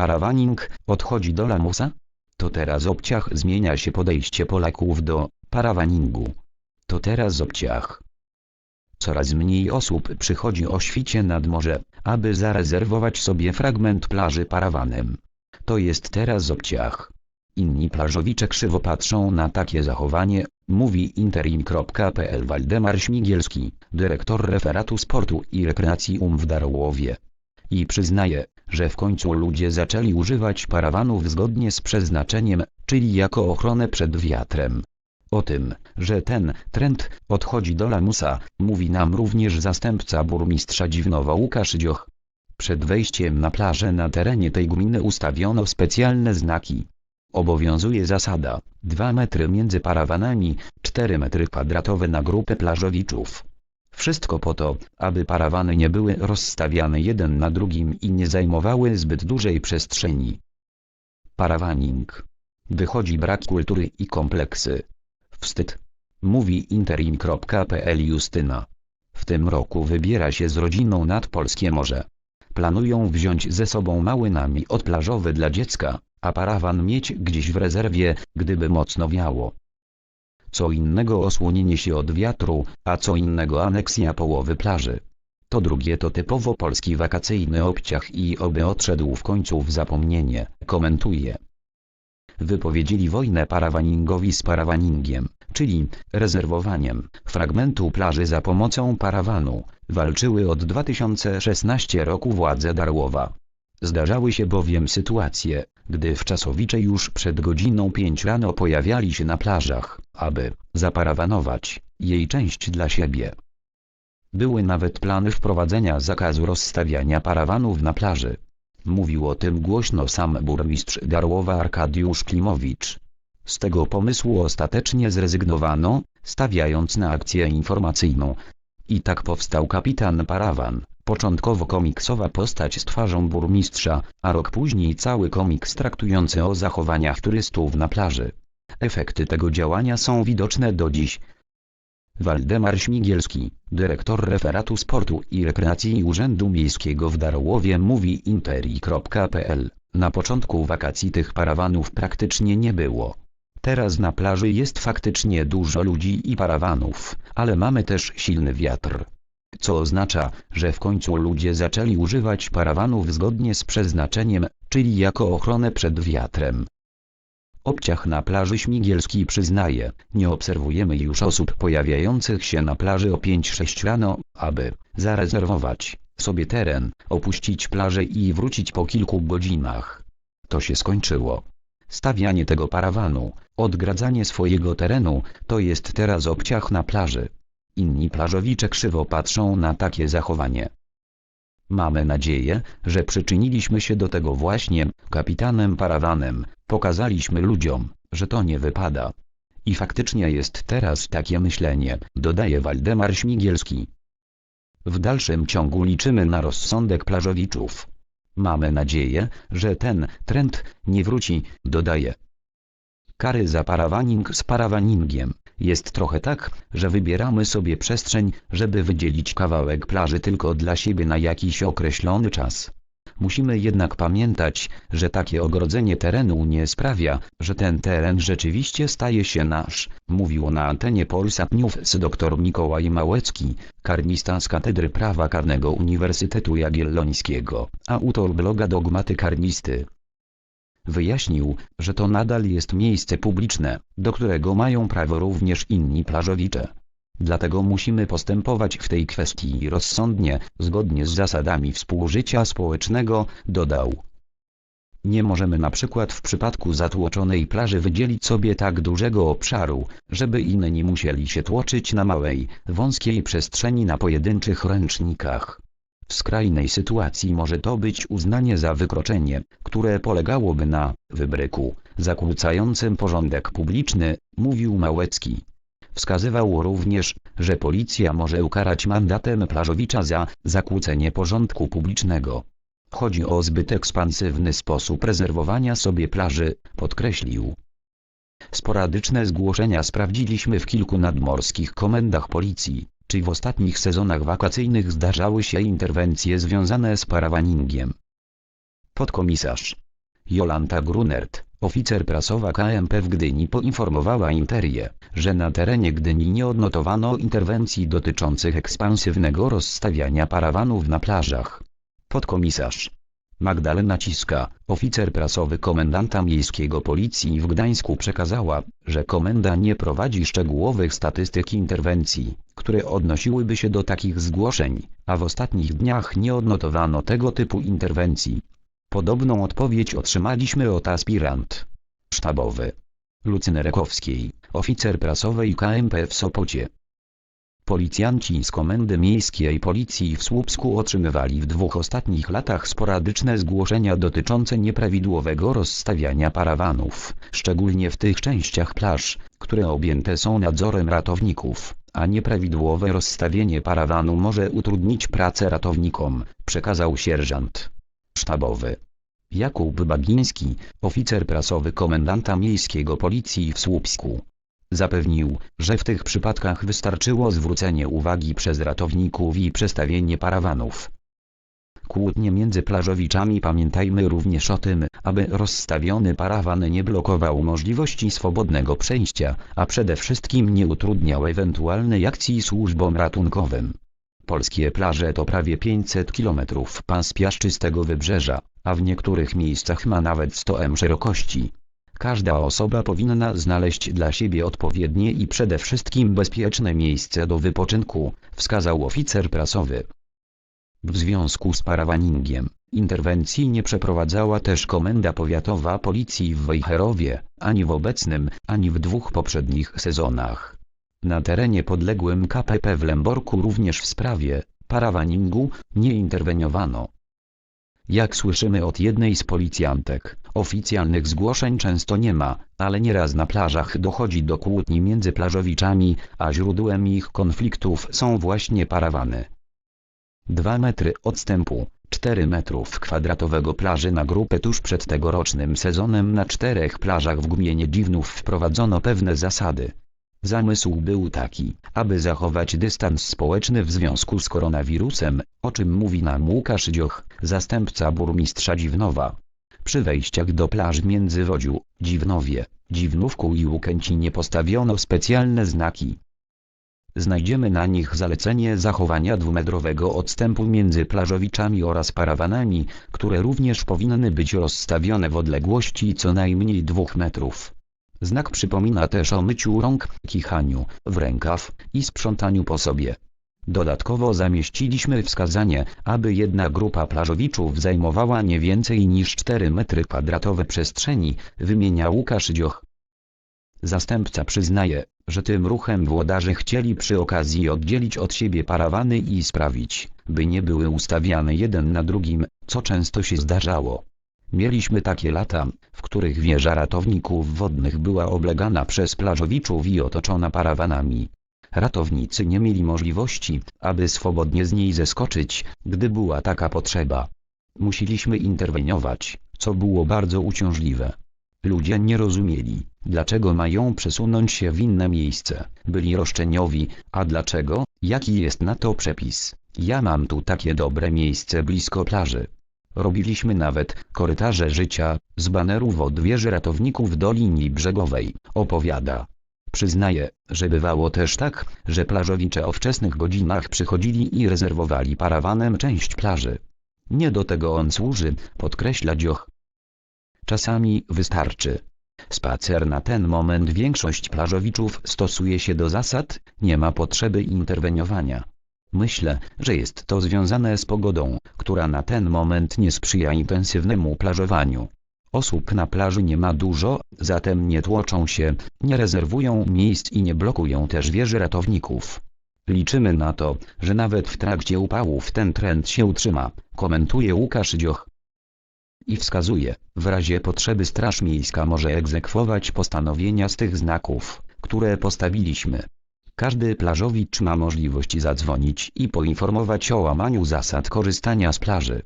parawaning odchodzi do lamusa? To teraz obciach zmienia się podejście Polaków do parawaningu. To teraz obciach. Coraz mniej osób przychodzi o świcie nad morze, aby zarezerwować sobie fragment plaży parawanem. To jest teraz obciach. Inni plażowicze krzywo patrzą na takie zachowanie, mówi interim.pl Waldemar Śmigielski, dyrektor referatu sportu i rekreacji UM w Darłowie. I przyznaje, że w końcu ludzie zaczęli używać parawanów zgodnie z przeznaczeniem, czyli jako ochronę przed wiatrem. O tym, że ten trend odchodzi do lamusa, mówi nam również zastępca burmistrza Dziwnowa Łukasz Dzioch. Przed wejściem na plażę na terenie tej gminy ustawiono specjalne znaki. Obowiązuje zasada 2 metry między parawanami, 4 metry kwadratowe na grupę plażowiczów. Wszystko po to, aby parawany nie były rozstawiane jeden na drugim i nie zajmowały zbyt dużej przestrzeni. Parawaning. Wychodzi brak kultury i kompleksy. Wstyd. Mówi interim.pl Justyna. W tym roku wybiera się z rodziną nad Polskie Morze. Planują wziąć ze sobą mały namiot plażowy dla dziecka, a parawan mieć gdzieś w rezerwie, gdyby mocno wiało. Co innego osłonienie się od wiatru, a co innego aneksja połowy plaży. To drugie to typowo polski wakacyjny obciach i oby odszedł w końcu w zapomnienie, komentuje. Wypowiedzieli wojnę parawaningowi z parawaningiem, czyli rezerwowaniem fragmentu plaży za pomocą parawanu, walczyły od 2016 roku władze Darłowa. Zdarzały się bowiem sytuacje, gdy wczasowicze już przed godziną 5 rano pojawiali się na plażach, aby zaparawanować jej część dla siebie. Były nawet plany wprowadzenia zakazu rozstawiania parawanów na plaży. Mówił o tym głośno sam burmistrz Darłowa Arkadiusz Klimowicz. Z tego pomysłu ostatecznie zrezygnowano, stawiając na akcję informacyjną. I tak powstał kapitan Parawan, początkowo komiksowa postać z twarzą burmistrza, a rok później cały komiks traktujący o zachowaniach turystów na plaży. Efekty tego działania są widoczne do dziś. Waldemar Śmigielski, dyrektor referatu sportu i rekreacji Urzędu Miejskiego w Darłowie mówi interi.pl. Na początku wakacji tych parawanów praktycznie nie było. Teraz na plaży jest faktycznie dużo ludzi i parawanów, ale mamy też silny wiatr. Co oznacza, że w końcu ludzie zaczęli używać parawanów zgodnie z przeznaczeniem, czyli jako ochronę przed wiatrem. Obciach na plaży Śmigielski przyznaje, nie obserwujemy już osób pojawiających się na plaży o 5-6 rano, aby zarezerwować sobie teren, opuścić plażę i wrócić po kilku godzinach. To się skończyło. Stawianie tego parawanu, odgradzanie swojego terenu, to jest teraz obciach na plaży. Inni plażowicze krzywo patrzą na takie zachowanie. Mamy nadzieję, że przyczyniliśmy się do tego właśnie, kapitanem parawanem, pokazaliśmy ludziom, że to nie wypada. I faktycznie jest teraz takie myślenie, dodaje Waldemar Śmigielski. W dalszym ciągu liczymy na rozsądek plażowiczów. Mamy nadzieję, że ten trend nie wróci, dodaje. Kary za parawaning z parawaningiem. Jest trochę tak, że wybieramy sobie przestrzeń, żeby wydzielić kawałek plaży tylko dla siebie na jakiś określony czas. Musimy jednak pamiętać, że takie ogrodzenie terenu nie sprawia, że ten teren rzeczywiście staje się nasz, mówił na antenie Polsat News dr Mikołaj Małecki, karmista z Katedry Prawa Karnego Uniwersytetu Jagiellońskiego, autor bloga Dogmaty Karmisty. Wyjaśnił, że to nadal jest miejsce publiczne, do którego mają prawo również inni plażowicze. Dlatego musimy postępować w tej kwestii rozsądnie, zgodnie z zasadami współżycia społecznego, dodał. Nie możemy na przykład w przypadku zatłoczonej plaży wydzielić sobie tak dużego obszaru, żeby inni musieli się tłoczyć na małej, wąskiej przestrzeni na pojedynczych ręcznikach. W skrajnej sytuacji może to być uznanie za wykroczenie, które polegałoby na wybryku, zakłócającym porządek publiczny, mówił Małecki. Wskazywał również, że policja może ukarać mandatem plażowicza za zakłócenie porządku publicznego. Chodzi o zbyt ekspansywny sposób rezerwowania sobie plaży, podkreślił. Sporadyczne zgłoszenia sprawdziliśmy w kilku nadmorskich komendach policji, czy w ostatnich sezonach wakacyjnych zdarzały się interwencje związane z parawaningiem. Podkomisarz Jolanta Grunert, oficer prasowa KMP w Gdyni poinformowała Interię, że na terenie Gdyni nie odnotowano interwencji dotyczących ekspansywnego rozstawiania parawanów na plażach. Podkomisarz Magdalena Ciska, oficer prasowy komendanta miejskiego policji w Gdańsku przekazała, że komenda nie prowadzi szczegółowych statystyk interwencji, które odnosiłyby się do takich zgłoszeń, a w ostatnich dniach nie odnotowano tego typu interwencji. Podobną odpowiedź otrzymaliśmy od aspirant sztabowy Lucyny Rekowskiej, oficer prasowej KMP w Sopocie. Policjanci z Komendy Miejskiej Policji w Słupsku otrzymywali w dwóch ostatnich latach sporadyczne zgłoszenia dotyczące nieprawidłowego rozstawiania parawanów, szczególnie w tych częściach plaż, które objęte są nadzorem ratowników, a nieprawidłowe rozstawienie parawanu może utrudnić pracę ratownikom, przekazał sierżant sztabowy. Jakub Bagiński, oficer prasowy komendanta miejskiego policji w Słupsku. Zapewnił, że w tych przypadkach wystarczyło zwrócenie uwagi przez ratowników i przestawienie parawanów. Kłótnie między plażowiczami pamiętajmy również o tym, aby rozstawiony parawan nie blokował możliwości swobodnego przejścia, a przede wszystkim nie utrudniał ewentualnej akcji służbom ratunkowym. Polskie plaże to prawie 500 km pas piaszczystego wybrzeża, a w niektórych miejscach ma nawet 100 m szerokości. Każda osoba powinna znaleźć dla siebie odpowiednie i przede wszystkim bezpieczne miejsce do wypoczynku, wskazał oficer prasowy. W związku z parawaningiem, interwencji nie przeprowadzała też Komenda Powiatowa Policji w Wejherowie, ani w obecnym, ani w dwóch poprzednich sezonach. Na terenie podległym KPP w Lęborku również w sprawie parawaningu nie interweniowano. Jak słyszymy od jednej z policjantek, oficjalnych zgłoszeń często nie ma, ale nieraz na plażach dochodzi do kłótni między plażowiczami, a źródłem ich konfliktów są właśnie parawany. 2 metry odstępu, 4 metrów kwadratowego plaży na grupę tuż przed tegorocznym sezonem na czterech plażach w gminie Dziwnów wprowadzono pewne zasady. Zamysł był taki, aby zachować dystans społeczny w związku z koronawirusem, o czym mówi nam Łukasz Dzioch, zastępca burmistrza Dziwnowa. Przy wejściach do plaż Międzywodziu, Dziwnowie, Dziwnówku i Łukęcinie postawiono specjalne znaki. Znajdziemy na nich zalecenie zachowania dwumetrowego odstępu między plażowiczami oraz parawanami, które również powinny być rozstawione w odległości co najmniej dwóch metrów. Znak przypomina też o myciu rąk, kichaniu, w rękaw i sprzątaniu po sobie. Dodatkowo zamieściliśmy wskazanie, aby jedna grupa plażowiczów zajmowała nie więcej niż 4 metry kwadratowe przestrzeni, wymienia Łukasz Dzioch. Zastępca przyznaje, że tym ruchem włodarze chcieli przy okazji oddzielić od siebie parawany i sprawić, by nie były ustawiane jeden na drugim, co często się zdarzało. Mieliśmy takie lata, w których wieża ratowników wodnych była oblegana przez plażowiczów i otoczona parawanami. Ratownicy nie mieli możliwości, aby swobodnie z niej zeskoczyć, gdy była taka potrzeba. Musieliśmy interweniować, co było bardzo uciążliwe. Ludzie nie rozumieli, dlaczego mają przesunąć się w inne miejsce. Byli roszczeniowi, a dlaczego? Jaki jest na to przepis? Ja mam tu takie dobre miejsce blisko plaży. Robiliśmy nawet korytarze życia z banerów od wieży ratowników do linii brzegowej, opowiada. Przyznaje, że bywało też tak, że plażowicze o wczesnych godzinach przychodzili i rezerwowali parawanem część plaży. Nie do tego on służy, podkreśla Dzioch. Czasami wystarczy. Spacer na ten moment większość plażowiczów stosuje się do zasad, nie ma potrzeby interweniowania. Myślę, że jest to związane z pogodą, która na ten moment nie sprzyja intensywnemu plażowaniu. Osób na plaży nie ma dużo, zatem nie tłoczą się, nie rezerwują miejsc i nie blokują też wieży ratowników. Liczymy na to, że nawet w trakcie upałów ten trend się utrzyma, komentuje Łukasz Dzioch. I wskazuje, w razie potrzeby Straż Miejska może egzekwować postanowienia z tych znaków, które postawiliśmy. Każdy plażowicz ma możliwość zadzwonić i poinformować o łamaniu zasad korzystania z plaży.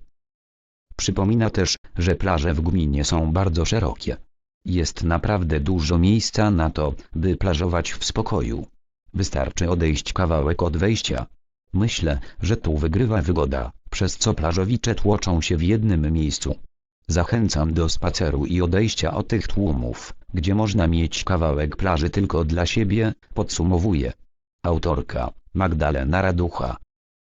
Przypomina też, że plaże w gminie są bardzo szerokie. Jest naprawdę dużo miejsca na to, by plażować w spokoju. Wystarczy odejść kawałek od wejścia. Myślę, że tu wygrywa wygoda, przez co plażowicze tłoczą się w jednym miejscu. Zachęcam do spaceru i odejścia od tych tłumów, gdzie można mieć kawałek plaży tylko dla siebie, podsumowuje. Autorka Magdalena Raducha